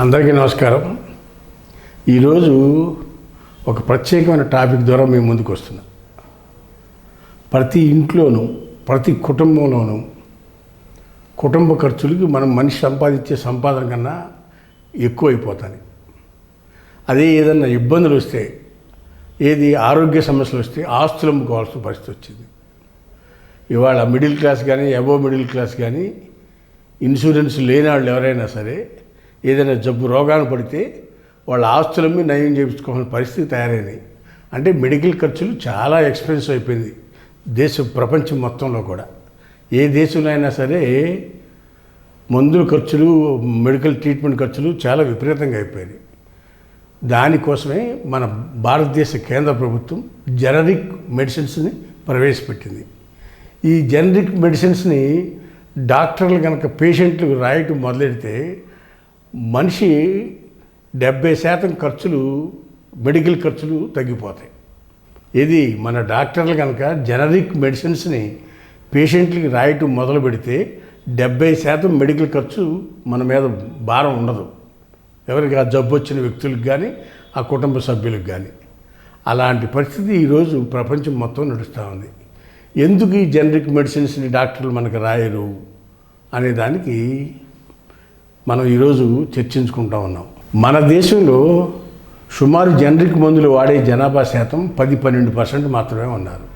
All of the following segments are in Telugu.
అందరికీ నమస్కారం. ఈరోజు ఒక ప్రత్యేకమైన టాపిక్ ద్వారా మేము ముందుకు వస్తున్నాం. ప్రతి ఇంట్లోనూ ప్రతి కుటుంబంలోనూ కుటుంబ ఖర్చులకి మనం మనిషి సంపాదించే సంపాదన కన్నా ఎక్కువ అదే ఏదన్నా ఇబ్బందులు వస్తే ఏది ఆరోగ్య సమస్యలు వస్తే ఆస్తులు అమ్ముకోవాల్సిన పరిస్థితి వచ్చింది. ఇవాళ మిడిల్ క్లాస్ కానీ అబోవ్ మిడిల్ క్లాస్ కానీ ఇన్సూరెన్స్ లేని వాళ్ళు ఎవరైనా సరే ఏదైనా జబ్బు రోగాలు పడితే వాళ్ళ ఆస్తులమ్మి నయం చేయించుకోవాల్సిన పరిస్థితి తయారైంది. అంటే మెడికల్ ఖర్చులు చాలా ఎక్స్పెన్సివ్ అయిపోయింది. దేశం ప్రపంచం మొత్తంలో కూడా. ఏ దేశంలో అయినా సరే మందుల ఖర్చులు మెడికల్ ట్రీట్మెంట్ ఖర్చులు చాలా విపరీతంగా అయిపోయాయి. దానికోసమే మన భారతదేశ కేంద్ర ప్రభుత్వం జనరిక్ మెడిసిన్స్ని ప్రవేశపెట్టింది. ఈ జనరిక్ మెడిసిన్స్ని డాక్టర్లు కనుక పేషెంట్లు రాయటం మొదలెడితే మనిషి డెబ్బై శాతం ఖర్చులు మెడికల్ ఖర్చులు తగ్గిపోతాయి. ఇది మన డాక్టర్లు కనుక జనరిక్ మెడిసిన్స్ని పేషెంట్లకి రాయటం మొదలు పెడితే డెబ్బై శాతం మెడికల్ ఖర్చు మన మీద భారం ఉండదు. ఎవరికి ఆ జబ్బు వచ్చిన వ్యక్తులకు కానీ ఆ కుటుంబ సభ్యులకు కానీ అలాంటి పరిస్థితి ఈరోజు ప్రపంచం మొత్తం నడుస్తూ ఉంది. ఎందుకు ఈ జనరిక్ మెడిసిన్స్ని డాక్టర్లు మనకు రాయరు అనే దానికి మనం ఈరోజు చర్చించుకుంటా ఉన్నాం. మన దేశంలో సుమారు జనరిక్ మందులు వాడే జనాభా శాతం పది పన్నెండు పర్సెంట్ మాత్రమే ఉన్నారు.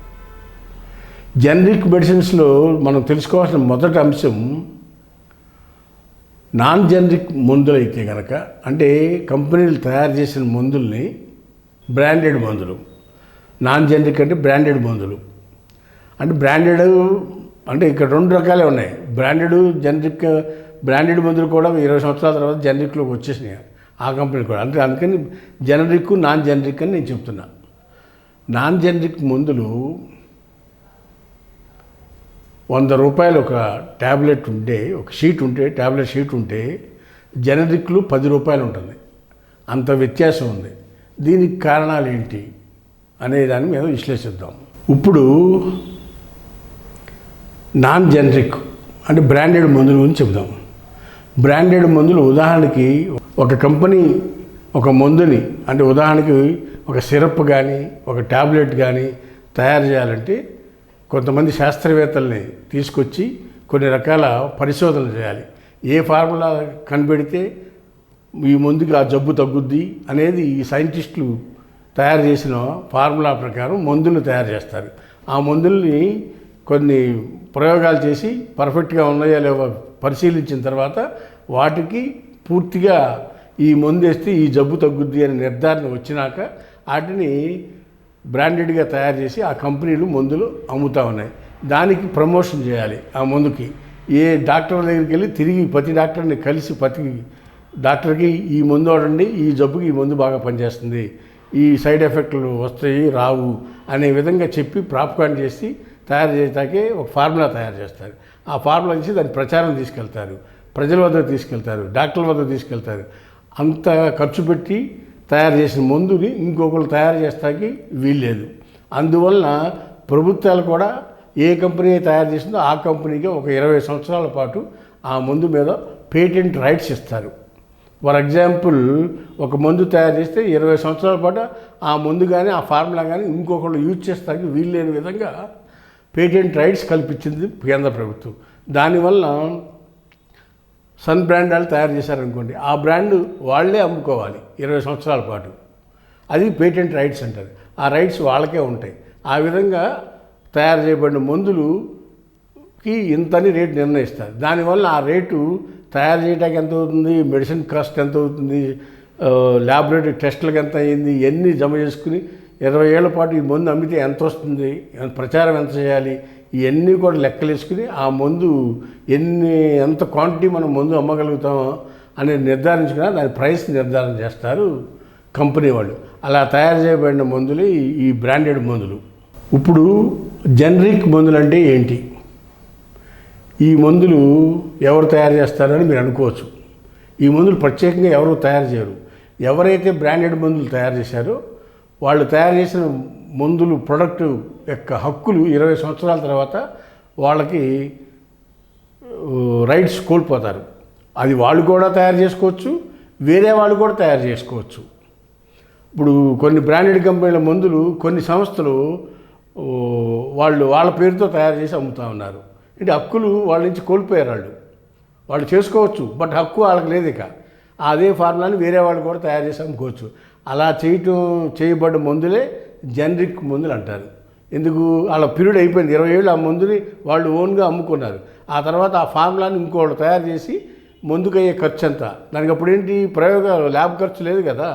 జనరిక్ మెడిసిన్స్లో మనం తెలుసుకోవాల్సిన మొదటి అంశం నాన్ జనరిక్ మందులు అయితే కనుక అంటే కంపెనీలు తయారు చేసిన మందుల్ని బ్రాండెడ్ మందులు. నాన్ జనరిక్ అంటే బ్రాండెడ్ మందులు. అంటే బ్రాండెడ్ అంటే ఇక్కడ రెండు రకాలే ఉన్నాయి. బ్రాండెడ్ జనరిక్ బ్రాండెడ్ మందులు కూడా ఇరవై సంవత్సరాల తర్వాత జనరిక్లోకి వచ్చేసినాయి. ఆ కంపెనీ కూడా. అంటే అందుకని జనరిక్ నాన్ జనరిక్ అని నేను చెప్తున్నా. నాన్ జనరిక్ మందులు వంద రూపాయలు ఒక ట్యాబ్లెట్ ఉంటే ఒక షీట్ ఉంటే ట్యాబ్లెట్ షీట్ ఉంటే జనరిక్లు పది రూపాయలు ఉంటుంది. అంత వ్యత్యాసం ఉంది. దీనికి కారణాలు ఏంటి అనే దాన్ని మీద విశ్లేషిద్దాం. ఇప్పుడు నాన్ జనరిక్ అంటే బ్రాండెడ్ మందుల గురించి చెప్దాం బ్రాండెడ్ మందులు. ఉదాహరణకి ఒక కంపెనీ ఒక మందుని అంటే ఉదాహరణకి ఒక సిరప్ కానీ ఒక ట్యాబ్లెట్ కానీ తయారు చేయాలంటే కొంతమంది శాస్త్రవేత్తల్ని తీసుకొచ్చి కొన్ని రకాల పరిశోధనలు చేయాలి. ఏ ఫార్ములా కనిపెడితే ఈ ముందుకు ఆ జబ్బు తగ్గుద్ది అనేది ఈ సైంటిస్టులు తయారు చేసిన ఫార్ములా ప్రకారం మందులు తయారు చేస్తారు. ఆ మందుల్ని కొన్ని ప్రయోగాలు చేసి పర్ఫెక్ట్గా ఉన్నాయా లేవో పరిశీలించిన తర్వాత వాటికి పూర్తిగా ఈ మందు వేస్తే ఈ జబ్బు తగ్గుద్ది అనే నిర్ధారణ వచ్చినాక వాటిని బ్రాండెడ్గా తయారు చేసి ఆ కంపెనీలు మందులు అమ్ముతూ ఉన్నాయి. దానికి ప్రమోషన్ చేయాలి ఆ మందుకి. ఏ డాక్టర్ దగ్గరికి వెళ్ళి తిరిగి ప్రతి డాక్టర్ని కలిసి ప్రతి డాక్టర్కి ఈ మందు వాడండి ఈ జబ్బుకి ఈ మందు బాగా పనిచేస్తుంది ఈ సైడ్ ఎఫెక్ట్లు వస్తాయి రావు అనే విధంగా చెప్పి ప్రాప్కాన్ చేసి తయారు చేయడానికి ఒక ఫార్ములా తయారు చేస్తారు. ఆ ఫార్ములా నుంచి దాని ప్రచారం తీసుకెళ్తారు. ప్రజల వద్ద తీసుకెళ్తారు. డాక్టర్ల వద్ద తీసుకెళ్తారు. అంత ఖర్చు పెట్టి తయారు చేసిన మందుని ఇంకొకరు తయారు చేస్తానికి వీల్లేదు. అందువలన ప్రభుత్వాలు కూడా ఏ కంపెనీ తయారు చేసిందో ఆ కంపెనీకి ఒక ఇరవై సంవత్సరాల పాటు ఆ మందు మీద పేటెంట్ రైట్స్ ఇస్తారు. ఫర్ ఎగ్జాంపుల్ ఒక మందు తయారు చేస్తే ఇరవై సంవత్సరాల పాటు ఆ మందు కానీ ఆ ఫార్ములా కానీ ఇంకొకళ్ళు యూజ్ చేస్తానికి వీల్లేని విధంగా పేటెంట్ రైట్స్ కల్పించింది కేంద్ర ప్రభుత్వం. దానివల్ల సన్ బ్రాండ్ వాళ్ళు తయారు చేశారనుకోండి ఆ బ్రాండ్ వాళ్ళే అమ్ముకోవాలి ఇరవై సంవత్సరాల పాటు. అది పేటెంట్ రైట్స్ అంటారు ఆ రైట్స్ వాళ్ళకే ఉంటాయి. ఆ విధంగా తయారు చేయబడిన మందులుకి ఇంతని రేటు నిర్ణయిస్తారు. దానివల్ల ఆ రేటు తయారు చేయడానికి ఎంత అవుతుంది మెడిసిన్ కాస్ట్ ఎంత అవుతుంది ల్యాబొరేటరీ టెస్టులకు ఎంత అయ్యింది ఎన్ని జమ చేసుకుని ఇరవై ఏళ్ళ పాటు ఈ మందు అమ్మితే ఎంత వస్తుంది? ప్రచారం ఎంత చేయాలి? ఇవన్నీ కూడా లెక్కలేసుకుని ఆ మందు ఎన్ని ఎంత క్వాంటిటీ మనం మందు అమ్మగలుగుతామో అనేది నిర్ధారించుకుని దాని ప్రైస్ నిర్ధారణ చేస్తారు కంపెనీ వాళ్ళు. అలా తయారు చేయబడిన మందులు ఈ- ఈ బ్రాండెడ్ మందులు. ఇప్పుడు జనరిక్ మందులు అంటే ఏంటి? ఈ మందులు ఎవరు తయారు చేస్తారని మీరు అనుకోవచ్చు. ఈ మందులు ప్రత్యేకంగా ఎవరు తయారు చేయరు. ఎవరైతే బ్రాండెడ్ మందులు తయారు చేశారో వాళ్ళు తయారు చేసిన మందులు ప్రొడక్ట్ యొక్క హక్కులు ఇరవై సంవత్సరాల తర్వాత వాళ్ళకి రైట్స్ కోల్పోతారు. అది వాళ్ళు కూడా తయారు చేసుకోవచ్చు వేరే వాళ్ళు కూడా తయారు చేసుకోవచ్చు. ఇప్పుడు కొన్ని బ్రాండెడ్ కంపెనీల మందులు కొన్ని సంస్థలు వాళ్ళు వాళ్ళ పేరుతో తయారు చేసి అమ్ముతా ఉన్నారు. అంటే హక్కులు వాళ్ళ నుంచి కోల్పోయారు వాళ్ళు. వాళ్ళు చేసుకోవచ్చు బట్ హక్కు వాళ్ళకి లేదు ఇక. అదే ఫార్ములాని వేరే వాళ్ళు కూడా తయారు చేసి అమ్ముకోవచ్చు. అలా చేయటం చేయబడ్డ మందులే జనరిక్ మందులు అంటారు. ఎందుకు? వాళ్ళ పీరియడ్ అయిపోయింది. ఇరవై ఏళ్ళు ఆ మందుని వాళ్ళు ఓన్గా అమ్ముకున్నారు. ఆ తర్వాత ఆ ఫార్ములాని ఇంకోళ్ళు తయారు చేసి ముందుకయ్యే ఖర్చు అంతా దానికి అప్పుడు ఏంటి? ప్రయోగాలు ల్యాబ్ ఖర్చు లేదు కదా.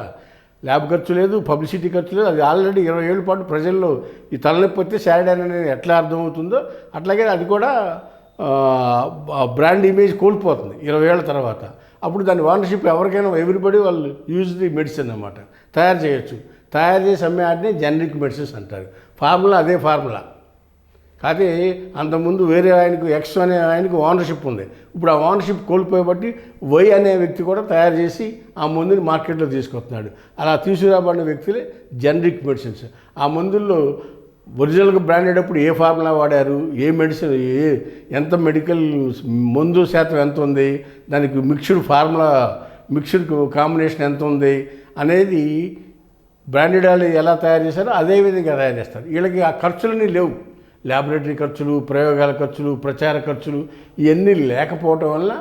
ల్యాబ్ ఖర్చు లేదు పబ్లిసిటీ ఖర్చు లేదు. అది ఆల్రెడీ ఇరవై ఏళ్ళ పాటు ప్రజల్లో ఈ తలనొప్పి వస్తే శాడిన్ అనేది ఎట్లా అర్థమవుతుందో అట్లాగే అది కూడా బ్రాండ్ ఇమేజ్ కోల్పోతుంది ఇరవై ఏళ్ళ తర్వాత. అప్పుడు దాని ఓనర్షిప్ ఎవరికైనా ఎవ్రీబడి వాళ్ళు యూజ్ ది మెడిసిన్ అన్నమాట. తయారు చేయొచ్చు. తయారు చేసి అమ్మే వాటిని జనరిక్ మెడిసిన్స్ అంటారు. ఫార్ములా అదే ఫార్ములా. కాకపోతే అంతకుముందు వేరే ఆయనకు ఎక్స్ అనే ఆయనకు ఓనర్షిప్ ఉంది. ఇప్పుడు ఆ ఓనర్షిప్ కోల్పోయబట్టి వై అనే వ్యక్తి కూడా తయారు చేసి ఆ మందుని మార్కెట్లో తీసుకొస్తున్నాడు. అలా తీసుకురాబడిన వ్యక్తులే జనరిక్ మెడిసిన్స్. ఆ మందుల్లో ఒరిజినల్గా బ్రాండెడ్ అప్పుడు ఏ ఫార్ములా వాడారు? ఏ మెడిసిన్? ఏ ఎంత మెడికల్ మందు శాతం ఎంత ఉంది? దానికి మిక్స్డ్ ఫార్ములా మిక్స్డ్ కాంబినేషన్ ఎంత ఉంది అనేది బ్రాండెడ్ వాళ్ళు ఎలా తయారు చేశారో అదే విధంగా తయారు చేస్తారు. వీళ్ళకి ఆ ఖర్చులన్నీ లేవు. ల్యాబొరేటరీ ఖర్చులు ప్రయోగాల ఖర్చులు ప్రచార ఖర్చులు ఇవన్నీ లేకపోవటం వల్ల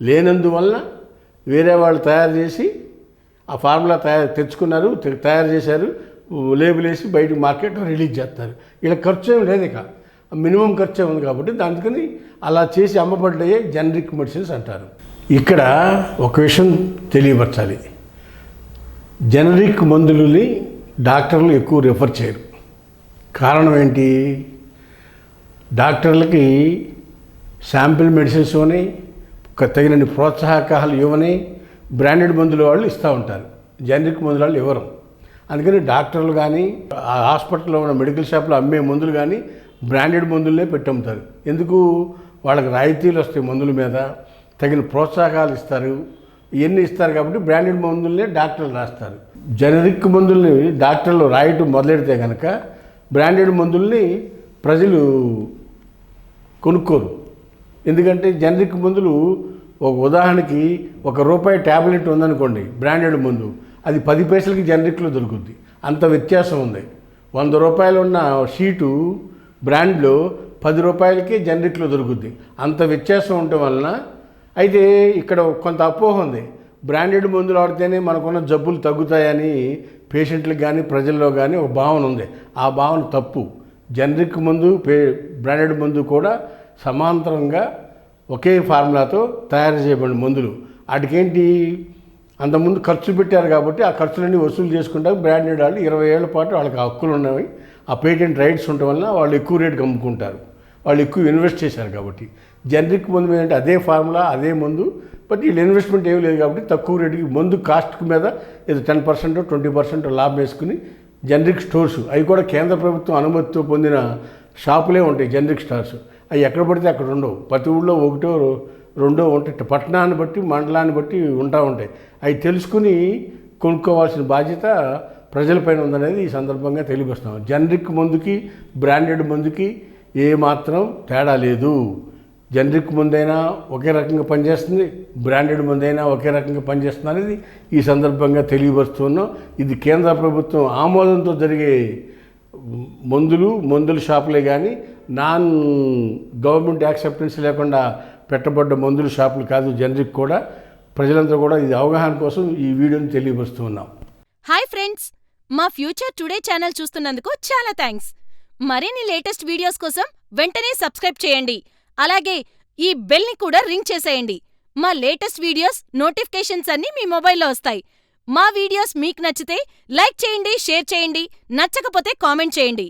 లేనందువల్ల వేరే వాళ్ళు తయారు చేసి ఆ ఫార్ములా తయారు తెచ్చుకున్నారు తయారు చేశారు లేబుల్ వేసి బయట మార్కెట్లో రిలీజ్ చేస్తారు. వీళ్ళ ఖర్చు ఏమి లేదు ఇక. మినిమం ఖర్చే ఉంది కాబట్టి దానికని అలా చేసి అమ్మబడ్డాయే జనరిక్ మెడిసిన్స్ అంటారు. ఇక్కడ ఒక విషయం తెలియపరచాలి. జనరిక్ మందులని డాక్టర్లు ఎక్కువ రిఫర్ చేయరు. కారణం ఏంటి? డాక్టర్లకి శాంపిల్ మెడిసిన్స్ ఇవ్వని ఒక తగినన్ని ప్రోత్సాహకాలు ఇవ్వని బ్రాండెడ్ మందులు వాళ్ళు ఇస్తూ ఉంటారు. జనరిక్ మందులు వాళ్ళు ఇవ్వరు. అందుకని డాక్టర్లు కానీ ఆ హాస్పిటల్లో ఉన్న మెడికల్ షాప్లో అమ్మే మందులు కానీ బ్రాండెడ్ మందులనే పెట్టి అమ్ముతారు. ఎందుకు? వాళ్ళకి రాయితీలు వస్తాయి మందుల మీద. తగిన ప్రోత్సాహకాలు ఇస్తారు. ఇవన్నీ ఇస్తారు కాబట్టి బ్రాండెడ్ మందులనే డాక్టర్లు రాస్తారు. జనరిక్ మందుల్ని డాక్టర్లు రాయటం మొదలెడితే కనుక బ్రాండెడ్ మందుల్ని ప్రజలు కొనుక్కోరు. ఎందుకంటే జనరిక్ మందులు ఒక ఉదాహరణకి ఒక రూపాయి ట్యాబ్లెట్ ఉందనుకోండి బ్రాండెడ్ మందు అది పది పైసలకి జనరిక్లో దొరుకుద్ది. అంత వ్యత్యాసం ఉంది. వంద రూపాయలు ఉన్న షీటు బ్రాండ్లో పది రూపాయలకే జనరిక్లో దొరుకుద్ది. అంత వ్యత్యాసం ఉండటం వలన అయితే ఇక్కడ కొంత అపోహ ఉంది. బ్రాండెడ్ మందులు వాడితేనే మనకున్న జబ్బులు తగ్గుతాయని పేషెంట్లకు కానీ ప్రజల్లో కానీ ఒక భావన ఉంది. ఆ భావన తప్పు. జనరిక్ మందు పే బ్రాండెడ్ మందు కూడా సమాంతరంగా ఒకే ఫార్ములాతో తయారు చేయబడిన మందులు. వాటికేంటి? అంతకుముందు ఖర్చు పెట్టారు కాబట్టి ఆ ఖర్చులన్నీ వసూలు చేసుకుంటా బ్రాండెడ్ వాళ్ళు ఇరవై ఏళ్ళ పాటు వాళ్ళకి హక్కులు ఉన్నవి ఆ పేటెంట్ రైట్స్ ఉండటం వల్ల వాళ్ళు ఎక్కువ రేటుకి అమ్ముకుంటారు. వాళ్ళు ఎక్కువ ఇన్వెస్ట్ చేశారు కాబట్టి. జనరిక్ మందు మీద అంటే అదే ఫార్ములా అదే మందు బట్ వీళ్ళు ఇన్వెస్ట్మెంట్ ఏమీ లేదు కాబట్టి తక్కువ రేటుకి మందు కాస్ట్ మీద ఏదో టెన్ పర్సెంట్ ట్వంటీ పర్సెంట్ లాభం వేసుకుని జనరిక్ స్టోర్స్. అవి కూడా కేంద్ర ప్రభుత్వం అనుమతితో పొందిన షాపులే ఉంటాయి జనరిక్ స్టోర్స్. అవి ఎక్కడ పడితే అక్కడ ఉండవు. ప్రతి ఊళ్ళో ఒకటో రో- రెండో ఉంటాయి. పట్టణాన్ని బట్టి మండలాన్ని బట్టి ఉంటా ఉంటాయి. అవి తెలుసుకుని కొనుక్కోవాల్సిన బాధ్యత ప్రజలపైన ఉందనేది ఈ సందర్భంగా తెలియపరుస్తున్నాం. జనరిక్ మందుకి బ్రాండెడ్ మందుకి ఏమాత్రం తేడా లేదు. జనరిక్ ముందైనా ఒకే రకంగా పనిచేస్తుంది బ్రాండెడ్ ముందైనా ఒకే రకంగా పనిచేస్తుంది అనేది ఈ సందర్భంగా తెలియపరుస్తున్నాం ఇది కేంద్ర ప్రభుత్వం ఆమోదంతో జరిగే మందులు మందుల షాపులే కానీ నాన్ గవర్నమెంట్ యాక్సెప్టెన్స్ లేకుండా పెట్టబడ్డ మందుల షాపులు కాదు జనరిక్ కూడా. ప్రజలంతా కూడా ఇది అవగాహన కోసం ఈ వీడియోని తెలియపరుస్తూ ఉన్నాం హాయ్ ఫ్రెండ్స్! మా ఫ్యూచర్ టుడే ఛానల్ చూస్తున్నందుకు చాలా థ్యాంక్స్ మరిన్ని లేటెస్ట్ వీడియోస్ కోసం వెంటనే సబ్స్క్రైబ్ చేయండి. అలాగే ఈ బెల్ని కూడా రింగ్ చేసేయండి. మా లేటెస్ట్ వీడియోస్ నోటిఫికేషన్స్ అన్నీ మీ మొబైల్లో వస్తాయి. మా వీడియోస్ మీకు నచ్చితే లైక్ చేయండి షేర్ చేయండి నచ్చకపోతే కామెంట్ చేయండి.